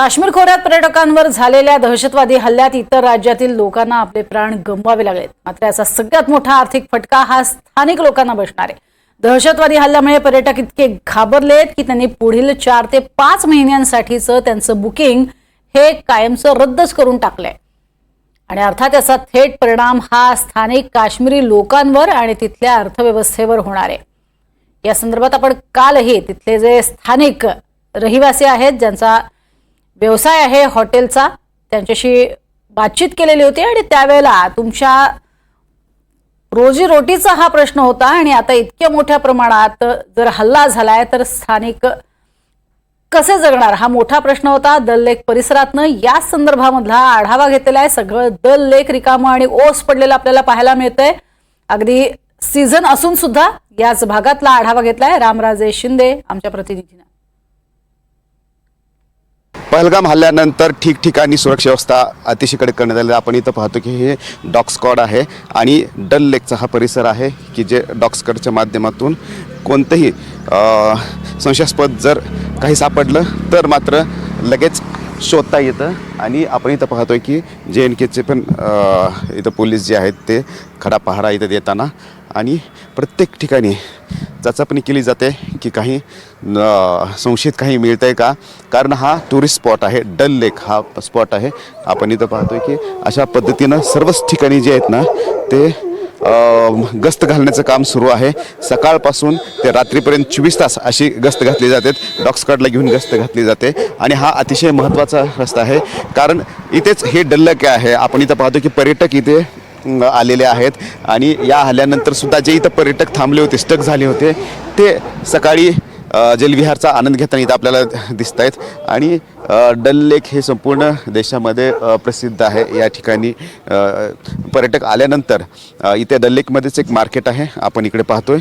काश्मीर खोऱ्यात पर्यटकांवर झालेल्या दहशतवादी हल्ल्यात इतर राज्यातील लोकांना आपले प्राण गमवावे लागलेत. मात्र याचा सगळ्यात मोठा आर्थिक फटका हा स्थानिक लोकांना बसणार आहे. दहशतवादी हल्ल्यामुळे पर्यटक इतके घाबरलेत की त्यांनी पुढील चार ते पाच महिन्यांसाठीचं त्यांचं बुकिंग हे कायमचं रद्दच करून टाकलंय. आणि अर्थात याचा थेट परिणाम हा स्थानिक काश्मीरी लोकांवर आणि तिथल्या अर्थव्यवस्थेवर होणार आहे. या संदर्भात आपण कालही तिथले जे स्थानिक रहिवासी आहेत ज्यांचा व्यवसाय आहे हॉटेलचा. त्यांच्याशी बातचीत केलेली होती आणि त्यावेळेला तुमच्या रोजीरोटीचा हा प्रश्न होता आणि आता इतक्या मोठ्या प्रमाणात जर हल्ला झालाय तर स्थानिक कसे जगणार? हा मोठा प्रश्न होता. दल लेक परिसरातनं या संदर्भामधला आढावा घेतलेला आहे. सगळं दल लेक रिकामं आणि ओस पडलेलं आपल्याला पाहायला मिळतंय. अगदी सीझन असून सुद्धा याच भागातला आढावा घेतलाय. रामराजे शिंदे आमच्या प्रतिनिधीनं. पहलगाम हल्ल्यानंतर ठिकठिकाणी सुरक्षा व्यवस्था अतिशय कडक करण्यात आली आपण इथं पाहतो की हे डॉग स्कॉड आहे आणि डल लेकचा हा परिसर आहे की जे डॉग स्कॉडच्या माध्यमातून कोणतंही संशयास्पद जर काही सापडलं तर मात्र लगेच शोधता येतं. आणि आपण इथं पाहतोय की जे एन केचे पण इथं पोलीस जे आहेत ते खडा पहारा इथं देताना आणि प्रत्येक ठिकाणी चाचपणी केली जाते की काही संशयित काही मिळतं आहे का? कारण हा टुरिस्ट स्पॉट आहे डल लेक हा स्पॉट आहे. आपण इथं पाहतोय की अशा पद्धतीनं सर्वच ठिकाणी जे आहेत ना ते गस्त घालण्याचं काम सुरू आहे. सकाळपासून ते रात्रीपर्यंत चोवीस तास अशी गस्त घातली जाते. डॉक्सकार्डला घेऊन गस्त घातली जाते. आणि हा अतिशय महत्त्वाचा रस्ता आहे. कारण इथेच हे डल्लक आहे. आपण इथं पाहतो की पर्यटक इथे आलेले आहेत. आणि या हल्ल्यानंतर सुद्धा जे इथं पर्यटक थांबले होते स्टक झाले होते ते सकाळी जलविहारचा आनंद घेताना इथं आपल्याला दिसत आहेत आणि डल लेक हे संपूर्ण देशामध्ये प्रसिद्ध आहे. या ठिकाणी पर्यटक आल्यानंतर इथे डल लेकमध्येच एक मार्केट आहे. आपण इकडे पाहतोय.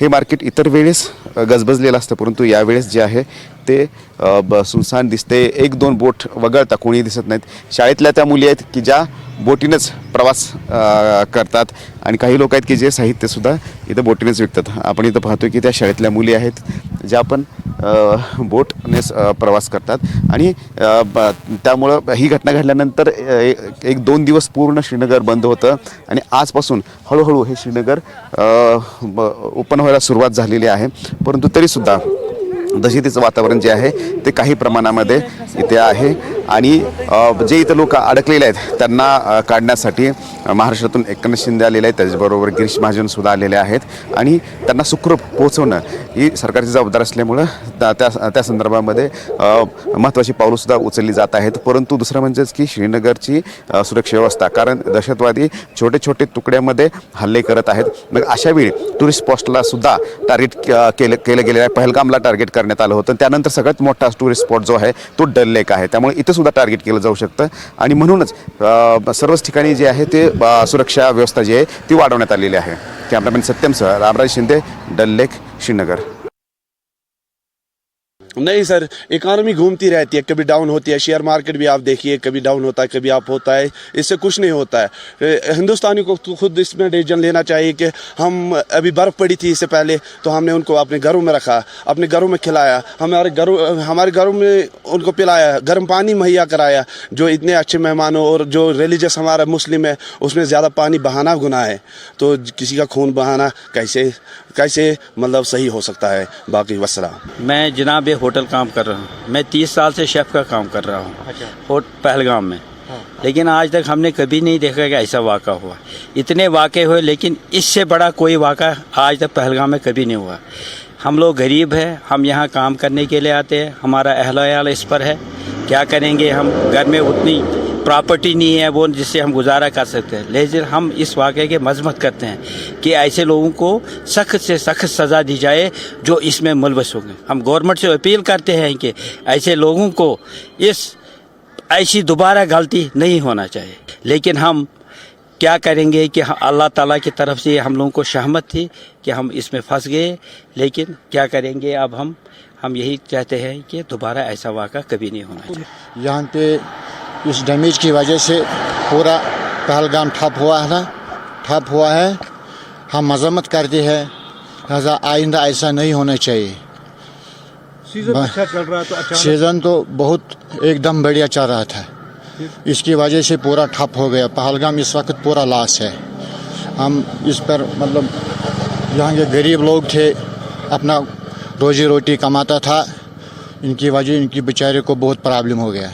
हे मार्केट इतर वेळेस गजबजलेलं असतं परंतु यावेळेस जे आहे ते सुनसान दिसते. एक दोन बोट वगळता कोणी दिसत नाहीत. शाळेतल्या त्या मुली आहेत की ज्या बोटीनंच प्रवास करतात. आणि काही लोक आहेत की जे साहित्यसुद्धा इथं बोटीनेच विकतात. आपण इथं पाहतो की त्या शाळेतल्या मुली आहेत ज्या पण बोटनेच प्रवास करतात. आणि ब- त्यामुळं ही घटना घडल्यानंतर एक एक दोन दिवस पूर्ण श्रीनगर बंद होतं. आणि आजपासून हळूहळू हे श्रीनगर ओपन व्हायला सुरुवात झालेली आहे. परंतु तरीसुद्धा दहशतीचं वातावरण जे आहे ते काही प्रमाणामध्ये इथे आहे. आणि जे इथं लोक अडकलेले आहेत त्यांना काढण्यासाठी महाराष्ट्रातून एकनाथ शिंदे आलेले आहेत त्याचबरोबर गिरीश महाजनसुद्धा आलेले आहेत आणि त्यांना सुखरूप पोहोचवणं ही सरकारची जबाबदार असल्यामुळं त्या त्या त्या संदर्भामध्ये महत्त्वाची पावलंसुद्धा उचलली जात आहेत. परंतु दुसरं म्हणजेच की श्रीनगरची सुरक्षा व्यवस्था कारण दहशतवादी छोटे छोटे तुकड्यामध्ये हल्ले करत आहेत. मग अशावेळी टुरिस्ट स्पॉटला सुद्धा टार्गेट केलं केलं गेलेलं आहे. पहलगामला टार्गेट करण्यात आलं होतं. त्यानंतर सगळ्यात मोठा टुरिस्ट स्पॉट जो आहे तो डल लेक आहे. त्यामुळे इथं सुद्धा टार्गेट केलं जाऊ शकतं. आणि म्हणूनच सर्वच ठिकाणी जे आहे ते सुरक्षा व्यवस्था जी आहे ती वाढवण्यात आलेली आहे. कॅमेरामॅन सत्यमसह रामराज शिंदे डल लेक श्रीनगर. नहीं, सर इकानमी घूमती रहती है, कभी डाउन होती है शेयर मार्केट भी आप देखिए, कभी डाउन होता है, कभी आप होता है, इससे कुछ नहीं होता है। हिंदुस्तानी को तो खुद इसमें डिसीज़न लेना चाहिए कि हम अभी बर्फ़ पड़ी थी इससे पहले तो हमने उनको अपने घरों में रखा, अपने घरों में खिलाया, हमारे घरों हमारे घरों में उनको पिलाया, गर्म पानी मुहैया कराया, जो इतने अच्छे मेहमान और जो रिलीजस हमारा मुस्लिम है उसमें ज़्यादा पानी बहाना गुना है। तो किसी का खून बहाना कैसे कैसे मतलब सही हो सकता है? बाकी वसला मैं जनाब होटल काम कर रहा हूँ। मैं तीस साल से शेफ़ का काम कर रहा हूँ अच्छा। पहलगाम में। लेकिन आज तक हमने कभी नहीं देखा कि ऐसा वाक़ा हुआ। इतने वाक़े हुए लेकिन इससे बड़ा कोई वाक़ा आज तक पहलगाम में कभी नहीं हुआ। हम लोग गरीब हैं हम यहाँ काम करने के लिए आते हैं हमारा अहल इस पर है। क्या करेंगे हम? घर में उतनी प्रॉपर्टी नहीं है वो जिससे हम गुजारा कर सकते हैं। लेकिन हम इस वाक़े के मजम्मत करते हैं कि ऐसे लोगों को सख्त से सख्त सज़ा दी जाए जो इसमें मुलवस होंगे। हम गवर्नमेंट से अपील करते हैं कि ऐसे लोगों को इस, ऐसी दोबारा गलती नहीं होना चाहिए। लेकिन हम क्या करेंगे कि अल्लाह ताला की तरफ़ से हम लोगों को सहमत थी कि हम इसमें फंस गए। लेकिन क्या करेंगे अब हम हम यही चाहते हैं कि दोबारा ऐसा वाक़ा कभी नहीं होना चाहिए। यहाँ पे इस डैमेज की वजह से पूरा पहलगाम ठप हुआ है ठप हुआ है। हम मजम्मत करते हैं। लिहाजा आइंदा ऐसा नहीं होना चाहिए। सीज़न अच्छा चल रहा है तो अचानक सीज़न तो बहुत एकदम बढ़िया चल रहा था। इसकी वजह से पूरा ठप हो गया। पहलगाम इस वक्त पूरा लॉस है। हम इस पर मतलब यहाँ के गरीब लोग थे। अपना रोजी रोटी कमाता था। इनकी वजह इनकी बेचारे को बहुत प्रॉब्लम हो गया।